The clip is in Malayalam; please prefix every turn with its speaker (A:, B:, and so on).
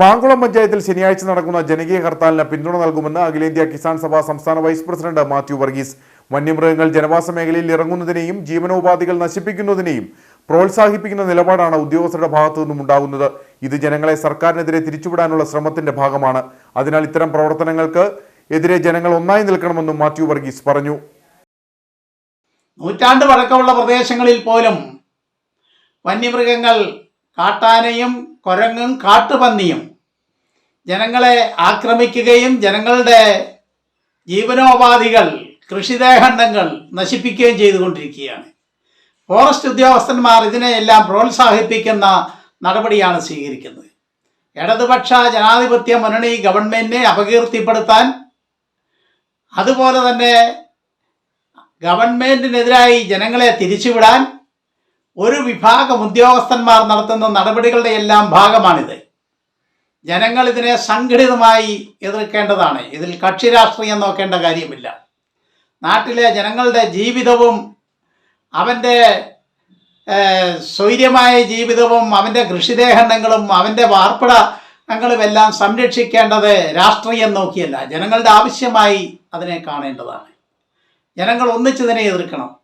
A: മാങ്കുളം പഞ്ചായത്തിൽ ശനിയാഴ്ച നടക്കുന്ന ജനകീയ ഹർത്താലിന് പിന്തുണ നൽകുമെന്ന് അഖിലേന്ത്യാ കിസാൻ സഭ സംസ്ഥാന വൈസ് പ്രസിഡന്റ് മാത്യു വർഗീസ്. വന്യമൃഗങ്ങൾ ജനവാസ മേഖലയിൽ ഇറങ്ങുന്നതിനെയും ജീവനോപാധികൾ നശിപ്പിക്കുന്നതിനെയും പ്രോത്സാഹിപ്പിക്കുന്ന നിലപാടാണ് ഉദ്യോഗസ്ഥരുടെ ഭാഗത്തു നിന്നും ഉണ്ടാകുന്നത്. ഇത് ജനങ്ങളെ സർക്കാരിനെതിരെ തിരിച്ചുവിടാനുള്ള ശ്രമത്തിന്റെ ഭാഗമാണ്. അതിനാൽ ഇത്തരം പ്രവർത്തനങ്ങൾക്ക് എതിരെ ജനങ്ങൾ ഒന്നായി നിൽക്കണമെന്നും മാത്യു വർഗീസ് പറഞ്ഞു.
B: നൂറ്റാണ്ട് പഴക്കമുള്ള പ്രദേശങ്ങളിൽ പോലും വന്യമൃഗങ്ങൾ കാട്ടാനയും കുരങ്ങും കാട്ടുപന്നിയും. ജനങ്ങളെ ആക്രമിക്കുകയും ജനങ്ങളുടെ ജീവനോപാധികൾ കൃഷിദേഹണ്ഡങ്ങൾ നശിപ്പിക്കുകയും ചെയ്തുകൊണ്ടിരിക്കുകയാണ്. ഫോറസ്റ്റ് ഉദ്യോഗസ്ഥന്മാർ ഇതിനെയെല്ലാം പ്രോത്സാഹിപ്പിക്കുന്ന നടപടിയാണ് സ്വീകരിക്കുന്നത്. ഇടതുപക്ഷ ജനാധിപത്യ മുന്നണി ഗവൺമെന്റിനെ അപകീർത്തിപ്പെടുത്താൻ അതുപോലെ തന്നെ ഗവൺമെന്റിനെതിരായി ജനങ്ങളെ തിരിച്ചുവിടാൻ ഒരു വിഭാഗം ഉദ്യോഗസ്ഥന്മാർ നടത്തുന്ന നടപടികളുടെ എല്ലാം ഭാഗമാണിത്. ജനങ്ങൾ ഇതിനെ സംഘടിതമായി എതിർക്കേണ്ടതാണ്. ഇതിൽ കക്ഷി രാഷ്ട്രീയം നോക്കേണ്ട കാര്യമില്ല. നാട്ടിലെ ജനങ്ങളുടെ ജീവിതവും അവന്റെ സ്വൈര്യമായ ജീവിതവും അവന്റെ കൃഷിദേഹണ്ഡങ്ങളും അവന്റെ വാർപ്പിടങ്ങളും എല്ലാം സംരക്ഷിക്കേണ്ടത് രാഷ്ട്രീയം നോക്കിയല്ല. ജനങ്ങളുടെ ആവശ്യമായി അതിനെ കാണേണ്ടതാണ്. ജനങ്ങൾ ഒന്നിച്ചതിനെ എതിർക്കണം.